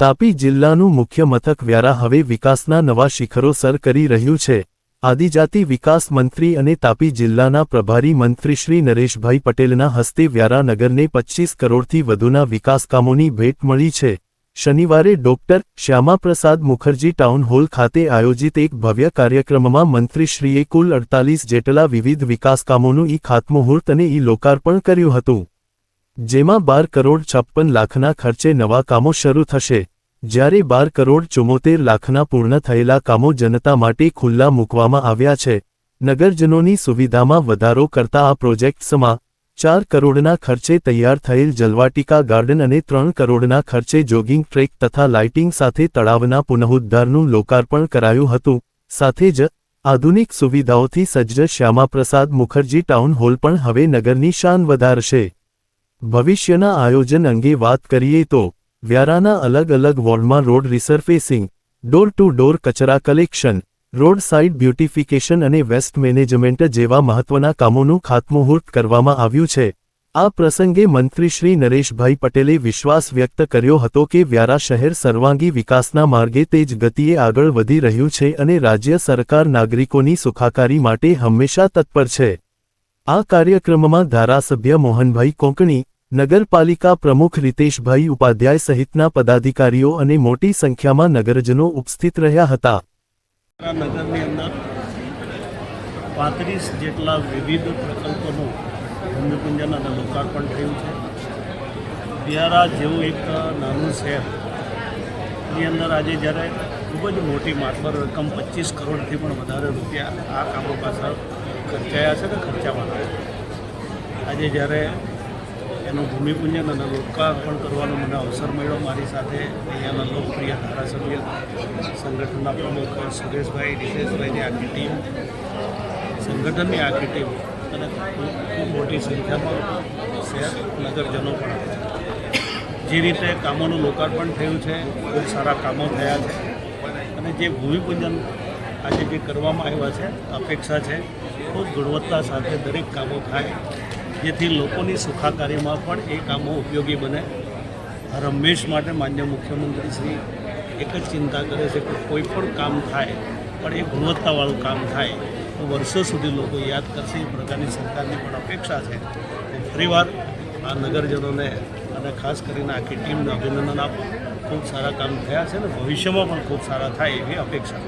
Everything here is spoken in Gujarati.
તાપી જિલ્લાનું મુખ્ય મથક વ્યારા હવે વિકાસના નવા શિખરો સર કરી રહ્યું છે. આદિજાતિ વિકાસ મંત્રી અને તાપી જિલ્લાના પ્રભારી મંત્રી શ્રી નરેશભાઈ પટેલના હસ્તે વ્યારા નગરને પચ્ચીસ કરોડથી વધુના વિકાસકામોની ભેટ મળી છે. શનિવારે doctor Shyamaprasad Mukherjee town hall ખાતે આયોજિત એક ભવ્ય કાર્યક્રમમાં મંત્રીશ્રીએ કુલ અડતાલીસ જેટલા વિવિધ વિકાસકામોનું ઈ ખાતમુહૂર્ત અને ઈ લોકાર્પણ કર્યું હતું. જેમાં બાર કરોડ છપ્પન લાખના ખર્ચે નવા કામો શરૂ થશે, જ્યારે બાર કરોડ ચુમ્મોતેર લાખના પૂર્ણ થયેલા કામો જનતા માટે ખુલ્લા મૂકવામાં આવ્યા છે. નગરજનોની સુવિધામાં વધારો કરતા આ પ્રોજેક્ટ્સમાં ચાર કરોડના ખર્ચે તૈયાર થયેલ જલવાટિકા ગાર્ડન અને ત્રણ કરોડના ખર્ચે જોગિંગ ટ્રેક તથા લાઇટિંગ સાથે તળાવના પુનઃુદ્ધારનું લોકાર્પણ કરાયું હતું. સાથે જ, આધુનિક સુવિધાઓથી સજ્જ શ્યામાપ્રસાદ મુખર્જી ટાઉન હોલ પણ હવે નગરની શાન વધારશે. ભવિષ્યના આયોજન અંગે વાત કરીએ તો, વ્યારાના અલગ અલગ વોર્ડમાં road resurfacing, door to door કચરા કલેક્શન, રોડ સાઇડ બ્યુટિફિકેશન અને વેસ્ટ મેનેજમેન્ટ જેવા મહત્વના કામોનું ખાતમુહૂર્ત કરવામાં આવ્યું છે. આ પ્રસંગે મંત્રી શ્રી નરેશભાઈ પટેલે વિશ્વાસ વ્યક્ત કર્યો હતો કે વ્યારા શહેર સર્વાંગી વિકાસના માર્ગે તેજ ગતિએ આગળ વધી રહ્યું છે અને રાજ્ય સરકાર નાગરિકોની સુખાકારી માટે હંમેશા તત્પર છે. આ કાર્યક્રમમાં ધારાસભ્ય મોહનભાઈ કોંકણી નગરપાલિકા પ્રમુખ રીતેશભાઈ ઉપાધ્યાય સહિતના પદાધિકારીઓ અને મોટી સંખ્યામાં નગરજનો ઉપસ્થિત રહ્યા હતા. નગરની અંદર પાંત્રીસ જેટલા વિવિધ પ્રકલ્પોનું ભૂમિપૂજન અને લોકાર્પણ થયું છે. બિહારા જેવું એક નાનું શહેર એની અંદર આજે જ્યારે ખૂબ જ મોટી માતબર રકમ પચીસ કરોડથી પણ વધારે રૂપિયા આ કામો પાછળ ખર્ચાયા છે ને ખર્ચાવાના આજે જ્યારે એનું ભૂમિપૂજન અને લોકાર્પણ કરવાનો મને અવસર મળ્યો. મારી સાથે અહીંયાના લોકપ્રિય ધારાસભ્ય, સંગઠનના પ્રમુખ સુરેશભાઈ નિતેશભાઈની આખી ટીમ, સંગઠનની આખી ટીમ અને ખૂબ મોટી સંખ્યામાં શહેર નગરજનો પણ જે રીતે કામોનું લોકાર્પણ થયું છે, ખૂબ સારા કામો થયા છે અને જે ભૂમિપૂજન આજે જે કરવામાં આવ્યા છે, અપેક્ષા છે, ખૂબ ગુણવત્તા સાથે દરેક કામો થાય. જેથી લોકોની સુખાકારીમાં પણ એ કામો ઉપયોગી બને. રમેશ માટે માન્ય મુખ્યમંત્રી શ્રી એક જ ચિંતા કરે છે કે કોઈ પણ કામ થાય, પણ એ ગુણવત્તાવાળું કામ થાય, તો વર્ષો સુધી લોકો યાદ કરશે, એ પ્રકારની સરકારની પણ અપેક્ષા છે. ફરીવાર આ નગરજનોને અને ખાસ કરીને આખી ટીમને અભિનંદન આપો. ખૂબ સારા કામ થયા છે ને ભવિષ્યમાં પણ ખૂબ સારા થાય એવી અપેક્ષા